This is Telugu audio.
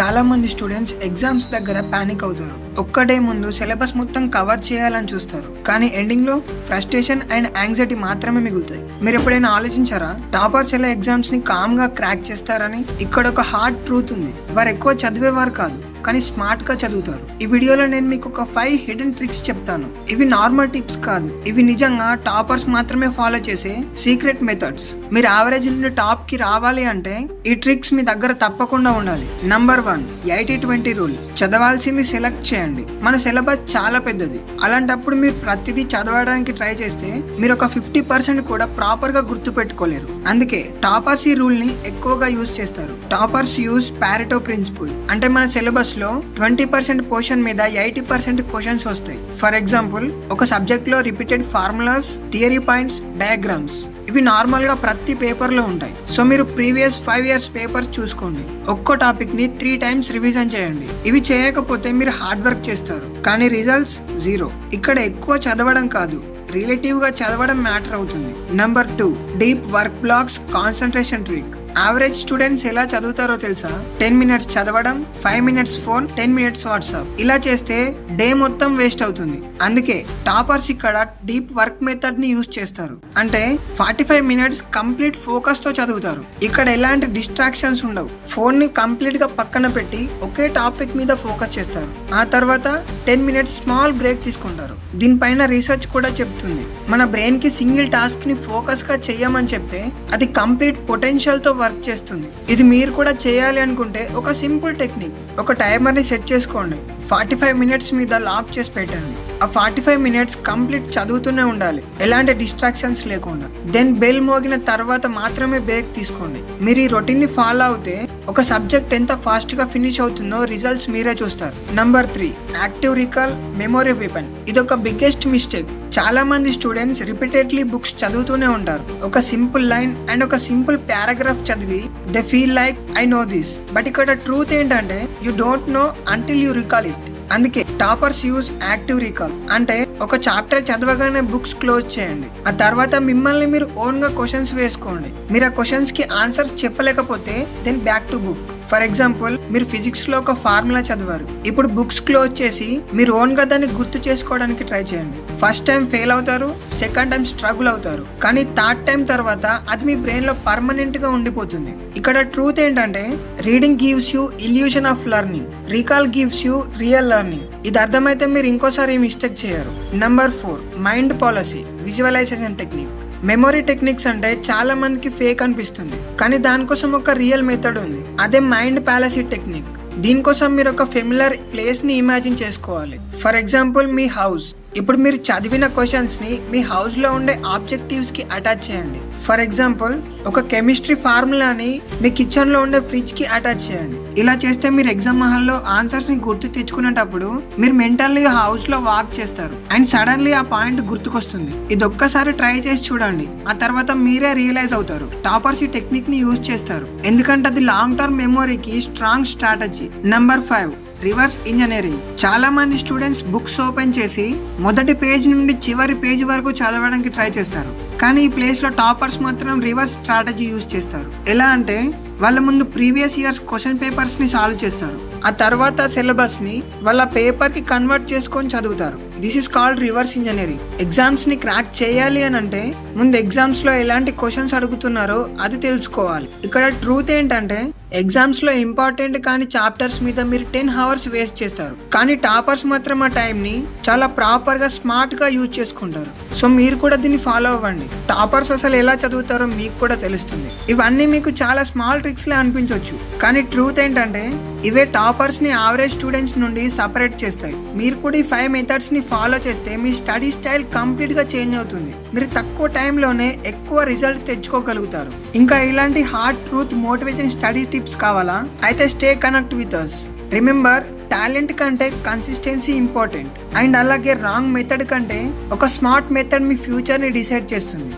చాలా మంది స్టూడెంట్స్ ఎగ్జామ్స్ దగ్గర పానిక్ అవుతారు. ఒక్క డే ముందు సిలబస్ మొత్తం కవర్ చేయాలని చూస్తారు. కానీ ఎండింగ్లో ఫ్రస్ట్రేషన్ అండ్ యాంగ్జైటీ మాత్రమే మిగులుతాయి. మీరు ఎప్పుడైనా ఆలోచించారా? టాపర్స్ ఎలా ఎగ్జామ్స్ని కామ్గా క్రాక్ చేస్తారని? ఇక్కడ ఒక హార్డ్ ట్రూత్ ఉంది. వారు ఎక్కువ చదివేవారు కాదు. కానీ స్మార్ట్గా చదువుతారు. ఈ వీడియోలో నేను మీకు ఒక ఫైవ్ హిడెన్ ట్రిక్స్ చెప్తాను. ఇవి నార్మల్ టిప్స్ కాదు. ఇవి నిజంగా టాపర్స్ మాత్రమే ఫాలో చేసే సీక్రెట్ మెథడ్స్ మీరు యావరేజ్ నుండి టాప్కి రావాలి అంటే ఈ ట్రిక్స్ మీ దగ్గర తప్పకుండా ఉండాలి. Number one eighty twenty rule చదవాల్సింది select చేయండి. మన సిలబస్ చాలా పెద్దది. అలాంటప్పుడు మీరు ప్రతిదీ చదవడానికి ట్రై చేస్తే మీరు ఒక ఫిఫ్టీ పర్సెంట్ కూడా ప్రాపర్గా గుర్తు పెట్టుకోలేరు అందుకే టాపర్స్ ఈ రూల్ని ఎక్కువగా యూజ్ చేస్తారు. టాపర్స్ యూజ్ ప్యారిటో ప్రిన్సిపల్ అంటే మన సిలబస్ లో ట్వంటీ పర్సెంట్ పోర్షన్ మీద ఎయిటీ పర్సెంట్ క్వశ్చన్స్ వస్తాయి. ఫర్ ఎగ్జాంపుల్ ఒక సబ్జెక్ట్లో repeated formulas theory points diagrams ఇవి నార్మల్గా ప్రతి పేపర్లో ఉంటాయి. సో మీరు ప్రీవియస్ ఫైవ్ ఇయర్స్ పేపర్ చూసుకోండి. ఒక్కో టాపిక్ని త్రీ టైమ్స్ రివిజన్ చేయండి. ఇవి చేయకపోతే మీరు హార్డ్ వర్క్ చేస్తారు. కానీ రిజల్ట్స్ జీరో ఇక్కడ ఎక్కువ చదవడం కాదు. రిలేటివ్గా చదవడం మ్యాటర్ అవుతుంది. Number two deep work blocks concentration trick average students ఎలా చదువుతారో తెలుసా? టెన్ మినిట్స్ చదవడం five minutes phone ten minutes WhatsApp ఇలా చేస్తే డే మొత్తం వేస్ట్ అవుతుంది. అందుకే టాపర్స్ ఇక్కడ డీప్ వర్క్ మెథడ్ని యూజ్ చేస్తారు. అంటే ఫార్టీ ఫైవ్ మినిట్స్ కంప్లీట్ ఫోకస్తో చదువుతారు. ఇక్కడ ఎలాంటి డిస్ట్రాక్షన్స్ ఉండవు. ఫోన్ని కంప్లీట్గా పక్కన పెట్టి ఒకే టాపిక్ మీద ఫోకస్ చేస్తారు. ఆ తర్వాత టెన్ మినిట్స్ స్మాల్ బ్రేక్ తీసుకుంటారు. దీనిపైన రీసెర్చ్ కూడా చెప్తుంది. మన బ్రెయిన్కి సింగిల్ టాస్క్ని ఫోకస్గా చెయ్యమని చెప్తే అది కంప్లీట్ పొటెన్షియల్తో వర్క్ చేస్తుంది. ఇది మీరు కూడా చేయాలి అనుకుంటే ఒక సింపుల్ టెక్నిక్ ఒక టైమర్ని సెట్ చేసుకోండి. ఫార్టీ ఫైవ్ మినిట్స్ మీద లాప్ చేసి పెట్టండి. ఆ ఫార్టీ ఫైవ్ మినిట్స్ కంప్లీట్ చదువుతూనే ఉండాలి. ఎలాంటి డిస్ట్రాక్షన్స్ లేకుండా. దెన్ బెల్ మోగిన తర్వాత మాత్రమే బ్రేక్ తీసుకోండి. మీరు ఈ రొటీన్ని ఫాలో అవుతే ఒక సబ్జెక్ట్ ఎంత ఫాస్ట్గా ఫినిష్ అవుతుందో రిజల్ట్స్ మీరే చూస్తారు. Number three active recall memory weapon. ఇది ఒక బిగ్గెస్ట్ మిస్టేక్. చాలామంది స్టూడెంట్స్ రిపీటెడ్లీ బుక్స్ చదువుతూనే ఉంటారు. ఒక సింపుల్ లైన్ అండ్ ఒక సింపుల్ పారాగ్రాఫ్ చదివి they feel like I know this but ఇక్కడ ట్రూత్ ఏంటంటే you don't know until you recall it అందుకే టాపర్స్ యూజ్ యాక్టివ్ రీకాల్ అంటే ఒక చాప్టర్ చదవగానే బుక్స్ క్లోజ్ చేయండి. ఆ తర్వాత మిమ్మల్ని మీరు ఓన్గా క్వశ్చన్స్ వేసుకోండి. మీరు ఆ క్వశ్చన్స్కి answers చెప్పలేకపోతే then back to book for example మీరు ఫిజిక్స్లో ఒక ఫార్ములా చదివారు. ఇప్పుడు బుక్స్ క్లోజ్ చేసి మీరు ఓన్గా దాన్ని గుర్తు చేసుకోవడానికి ట్రై చేయండి. ఫస్ట్ టైం ఫెయిల్ అవుతారు సెకండ్ టైం స్ట్రగుల్ అవుతారు. కానీ థర్డ్ టైం తర్వాత అది మీ బ్రెయిన్లో పర్మనెంట్గా ఉండిపోతుంది. ఇక్కడ ట్రూత్ ఏంటంటే reading gives you illusion of learning. Recall gives you real learning. ఇది అర్థమైతే మీరు ఇంకోసారి మిస్టేక్ చేయరు. Number four mind palace visualization technique. Memory techniques అంటే చాలా మందికి ఫేక్ అనిపిస్తుంది. కానీ దానికోసం ఒక రియల్ మెథడ్ ఉంది. అదే మైండ్ ప్యాలసీ టెక్నిక్ దీనికోసం మీరు ఒక ఫెమిలర్ ప్లేస్ని ఇమాజిన్ చేసుకోవాలి. ఫర్ ఎగ్జాంపుల్ మీ హౌస్ ఇప్పుడు మీరు చదివిన క్వశ్చన్స్ని మీ హౌస్లో ఉండే ఆబ్జెక్టివ్స్కి అటాచ్ చేయండి. ఫర్ ఎగ్జాంపుల్ ఒక కెమిస్ట్రీ ఫార్ములాని మీ కిచెన్లో ఉండే ఫ్రిడ్జ్కి అటాచ్ చేయండి. ఇలా చేస్తే మీరు ఎగ్జామ్ హాల్లో ఆన్సర్స్ని గుర్తు తెచ్చుకునేటప్పుడు మీరు మెంటల్లీ హౌస్లో వాక్ చేస్తారు అండ్ సడన్లీ ఆ పాయింట్ గుర్తుకొస్తుంది. ఇది ఒక్కసారి ట్రై చేసి చూడండి. ఆ తర్వాత మీరే రియలైజ్ అవుతారు. టాపర్స్ ఈ టెక్నిక్ని యూజ్ చేస్తారు. ఎందుకంటే అది long term మెమొరీకి strong strategy number five reverse engineering చాలా మంది స్టూడెంట్స్ బుక్స్ ఓపెన్ చేసి మొదటి పేజ్ నుండి చివరి పేజ్ వరకు చదవడానికి ట్రై చేస్తారు. కానీ ఈ ప్లేస్లో టాపర్స్ మాత్రం రివర్స్ స్ట్రాటజీ యూజ్ చేస్తారు. ఎలా అంటే వాళ్ళ ముందు ప్రీవియస్ ఇయర్స్ క్వశ్చన్ పేపర్స్ని సాల్వ్ చేస్తారు. ఆ తర్వాత సిలబస్ని వాళ్ళ పేపర్కి కన్వర్ట్ చేసుకొని చదువుతారు. This is called reverse engineering ఎగ్జామ్స్ని crack చేయాలి అని అంటే ముందు ఎగ్జామ్స్లో ఎలాంటి క్వశ్చన్స్ అడుగుతున్నారో అది తెలుసుకోవాలి. ఇక్కడ ట్రూత్ ఏంటంటే ఎగ్జామ్స్లో ఇంపార్టెంట్ కానీ చాప్టర్స్ మీద మీరు టెన్ అవర్స్ వేస్ట్ చేస్తారు. కానీ టాపర్స్ మాత్రం ఆ టైంని చాలా ప్రాపర్గా స్మార్ట్గా యూజ్ చేసుకుంటారు. సో మీరు కూడా దీన్ని ఫాలో అవ్వండి. టాపర్స్ అసలు ఎలా చదువుతారో మీకు కూడా తెలుస్తుంది. ఇవన్నీ మీకు చాలా స్మాల్ ట్రిక్స్లే అనిపించవచ్చు కానీ ట్రూత్ ఏంటంటే ఇవే టాపర్స్ని యావరేజ్ స్టూడెంట్స్ నుండి సపరేట్ చేస్తాయి. మీరు కూడా ఈ ఫైవ్ మెథడ్స్ని ఫాలో చేస్తే మీ స్టడీ స్టైల్ కంప్లీట్గా చేంజ్ అవుతుంది. మీరు తక్కువ టైంలోనే ఎక్కువ రిజల్ట్ తెచ్చుకోగలుగుతారు. ఇంకా ఇలాంటి hard truth motivation study tips కావాలా? అయితే stay connect with us remember talent కంటే కన్సిస్టెన్సీ ఇంపార్టెంట్ అండ్ అలాగే రాంగ్ మెథడ్ కంటే ఒక స్మార్ట్ మెథడ్ మీ ఫ్యూచర్ని డిసైడ్ చేస్తుంది.